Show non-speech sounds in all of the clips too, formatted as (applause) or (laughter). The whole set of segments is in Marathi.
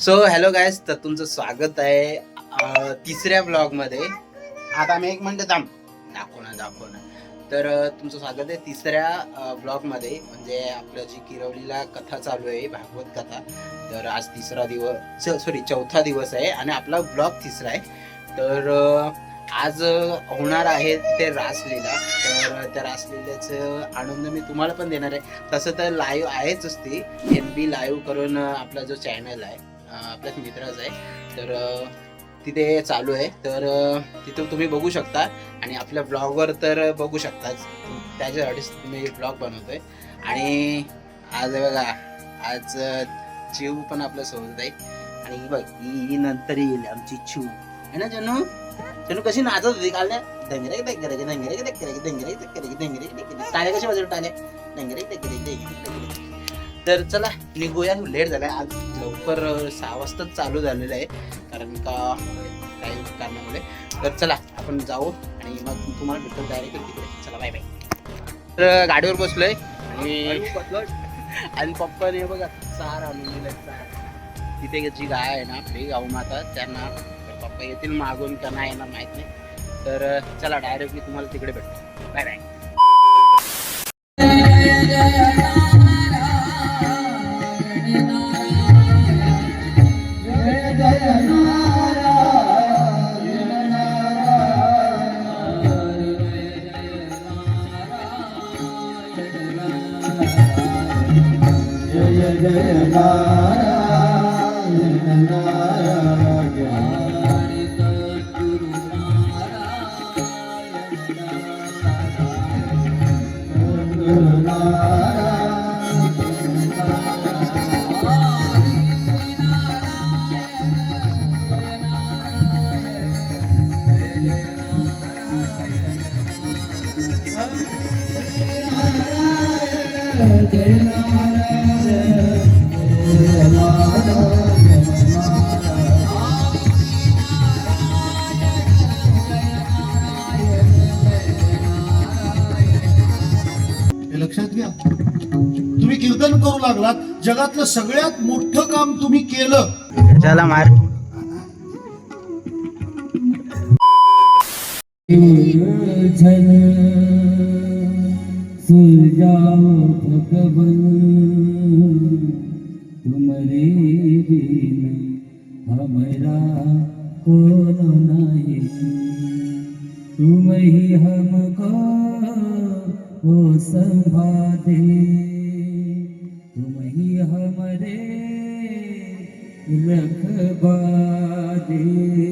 सो हॅलो गायस तर तुमचं स्वागत आहे तिसऱ्या ब्लॉगमध्ये आता मी एक म्हणतो थांब. दाखवणार दाखवणार तर तुमचं स्वागत आहे तिसऱ्या ब्लॉगमध्ये म्हणजे आपलं जी किरवलीला कथा चालू आहे भागवत कथा. तर आज तिसरा दिवस सॉरी चौथा दिवस आहे आणि आपला ब्लॉग तिसरा आहे. तर आज होणार आहे ते रासलीला. तर त्या रासलीलाचं आनंद मी तुम्हाला पण देणार आहे. तसं तर लाईव्ह आहेच असते एन बी लाईव्ह करून आपला जो चॅनल आहे. आपल्याच मित्राचा आहे. तर तिथे चालू आहे. तर तिथं तिथे तुम्ही बघू शकता आणि आपल्या ब्लॉगवर तर बघू शकताच. त्याच्यासाठीच मी ब्लॉग बनवतोय. आणि आज बघा आज चिव पण आपल्यासोबत आहे. आणि बघ ही नंतर येईल आमची चिव आहे ना जनू? जनू कशी नाचत होती काल दंगरे दंगरे दंगरे धंगरे दंगरे दंगरे दंगरे टाळे कसे वाजवले टाळे दंगरे दंगरे दंगरे तर चला निघूया. लेट झालाय. आज लवकर सहा वाजताच चालू झालेलं आहे. कारण का काही कारणामुळे. तर चला आपण जाऊ आणि मग तुम्हाला भेटतो डायरेक्ट तिकडे. चला बाय बाय तर गाडीवर बसलोय. आणि (laughs) आणि पप्पाने बघा चार आणून दिलाय चार. तिथे जी गाय आहे ना आपली गाऊ माता त्यांना पप्पा येतील मागून का नाही येणार माहीत नाही. तर चला डायरेक्ट मी तुम्हाला तिकडे भेटतो बाय बाय लक्षात घ्या. तुम्ही कीर्तन करू लागलात जगातलं सगळ्यात मोठं काम तुम्ही केलं. चला मार. झन सुलझाओ भगवन तुम्हारे बिन हमारा कौन नहीं तुम ही हमको वो संभाले तुम ही हमारे रखबा दे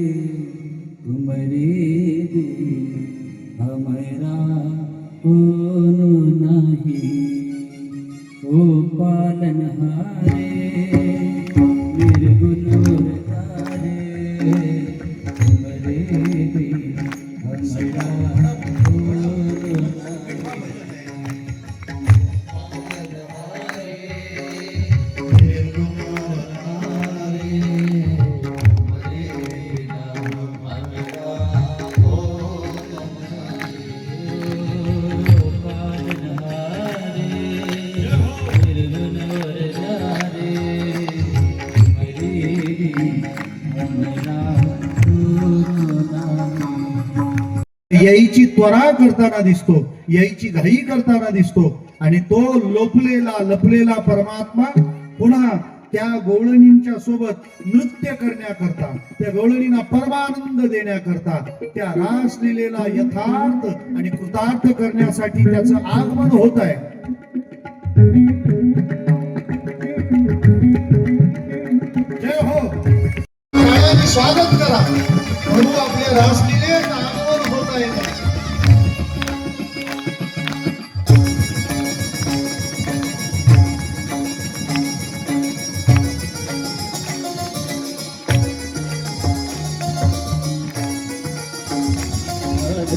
यायची त्वरा करताना दिसतो यायची घाई करताना दिसतो आणि तो लोपलेला लपलेला परमात्मा पुन्हा त्या गवळणींच्या सोबत नृत्य करण्याकरता त्या गवळणींना परमानंद देण्याकरता त्या रासलीलेला यथार्थ आणि कृतार्थ करण्यासाठी त्याचं आगमन होत आहे. जय हो. स्वागत करा. प्रभू आपल्या रास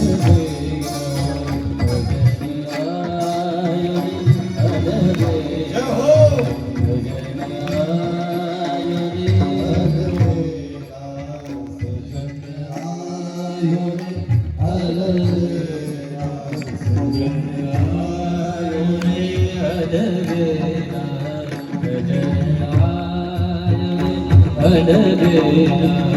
Adabina, Adabina,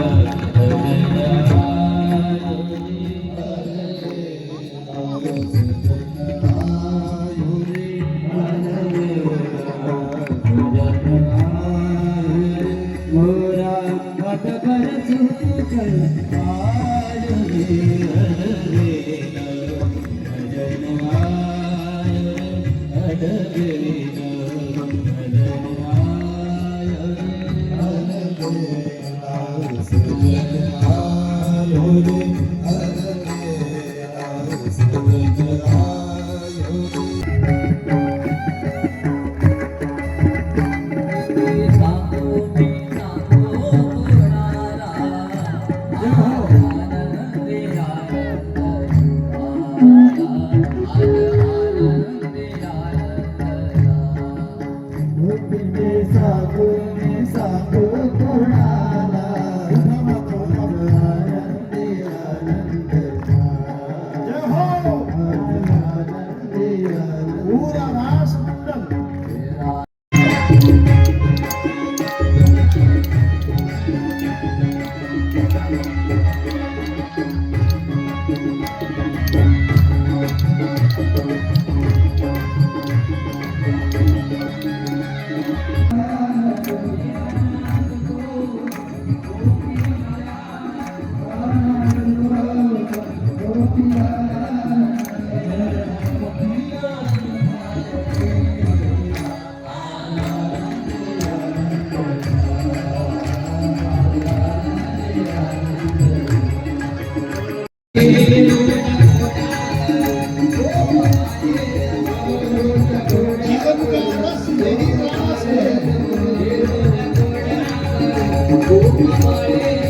Deus.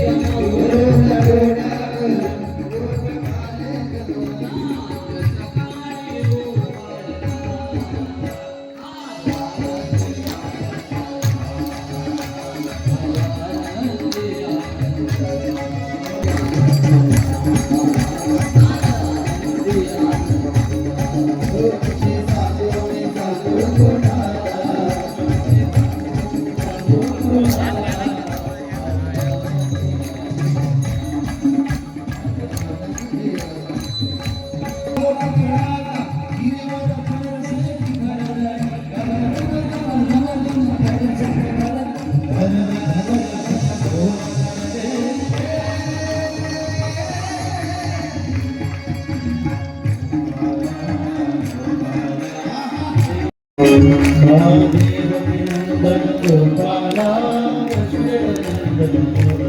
I'm not be able to do that. I'm not.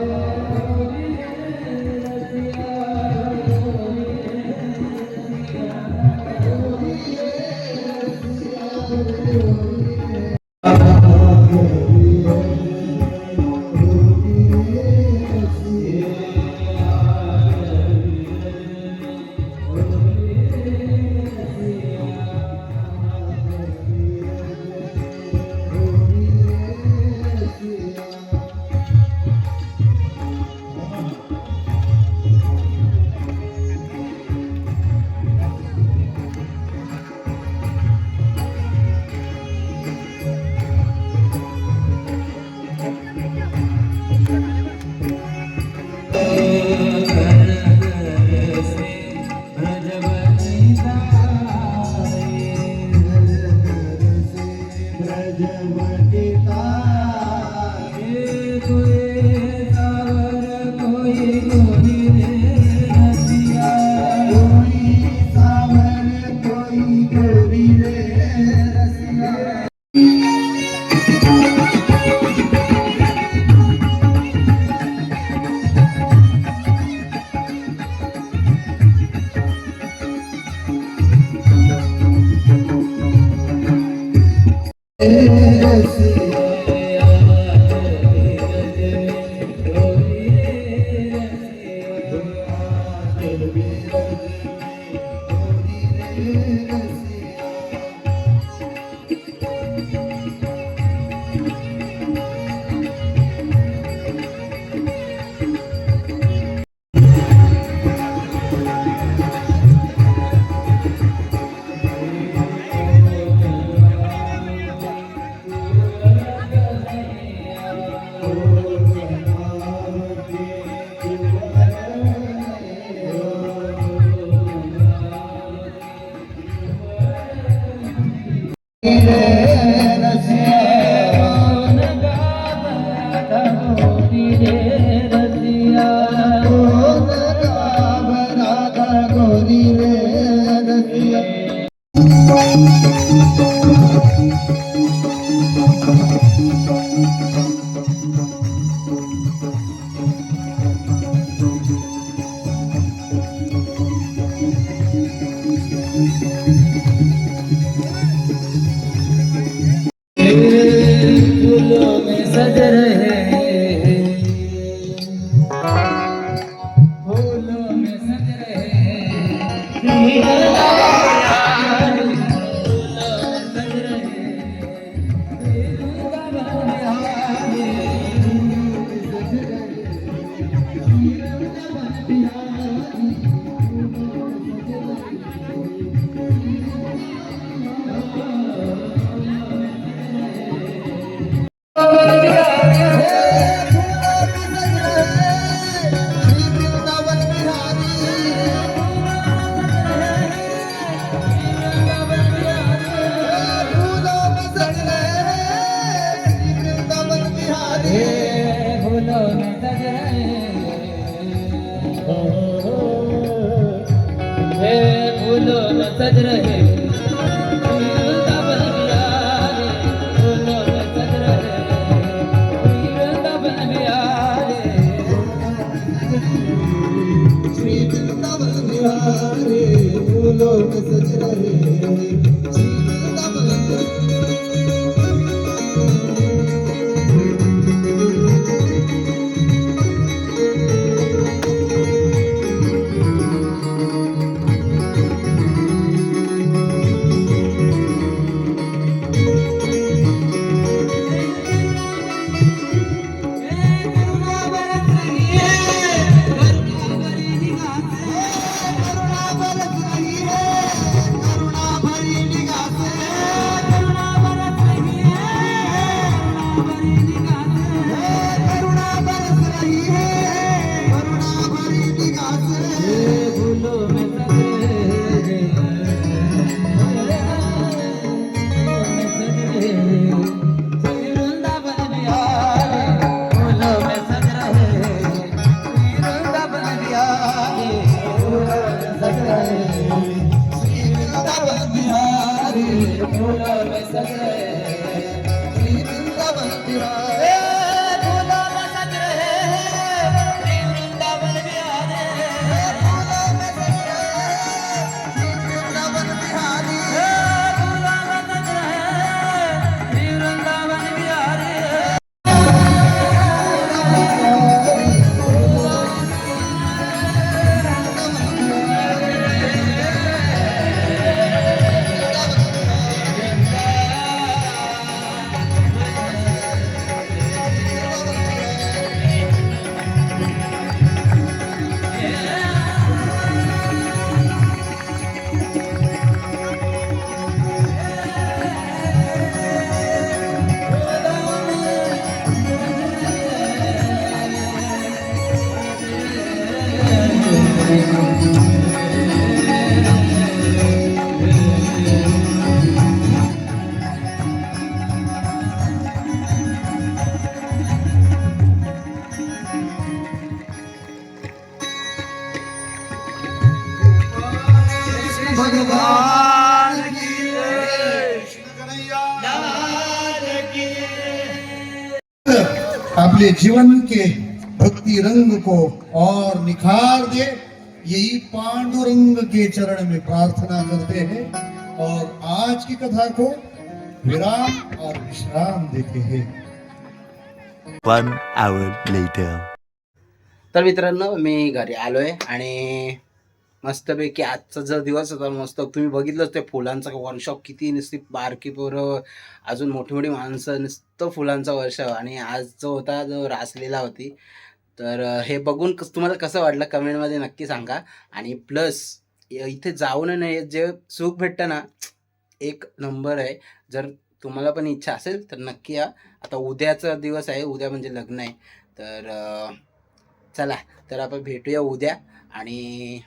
Amen. day. फूलों में सज रहे भगवान की अपने जीवन के भक्ति रंग को और निखार दे यही पांडुरंग के चरण में प्रार्थना करते हैं और आज की कथा को विराम और विश्राम देते हैं One hour later. तर मित्रांनो मी घरी आलोय आणि मस्तपैकी आजचा जर दिवस होता मस्त. तुम्ही बघितलंच ते फुलांचा वर्कशॉप किती नुसती बारकी पोरं अजून मोठी मोठी माणसं नुसतं फुलांचा वर्षाव आणि आज जो होता जो रासलेला होती. तर हे बघून कस तुम्हाला कसं वाटलं कमेंटमध्ये नक्की सांगा. आणि प्लस इथे जाऊन नाही जे सुख भेटतं ना एक नंबर आहे. जर तुम्हाला पण इच्छा असेल तर नक्की या. आता उद्याचा दिवस आहे उद्या म्हणजे लग्न आहे. तर चला तर आपण भेटूया उद्या. आणि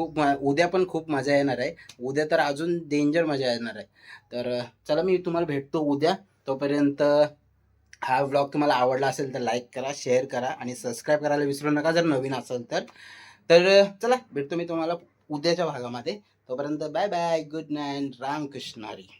खूप म उद्या पण खूप मजा येणार आहे. उद्या तर अजून डेंजर मजा येणार आहे. तर चला मी तुम्हाला भेटतो उद्या. तोपर्यंत हा व्लॉग तुम्हाला आवडला असेल तर लाईक करा शेअर करा आणि सबस्क्राईब करायला विसरू नका जर नवीन असेल तर. तर चला भेटतो मी तुम्हाला उद्याच्या भागामध्ये. तोपर्यंत बाय बाय गुड नाईट रामकृष्णारी.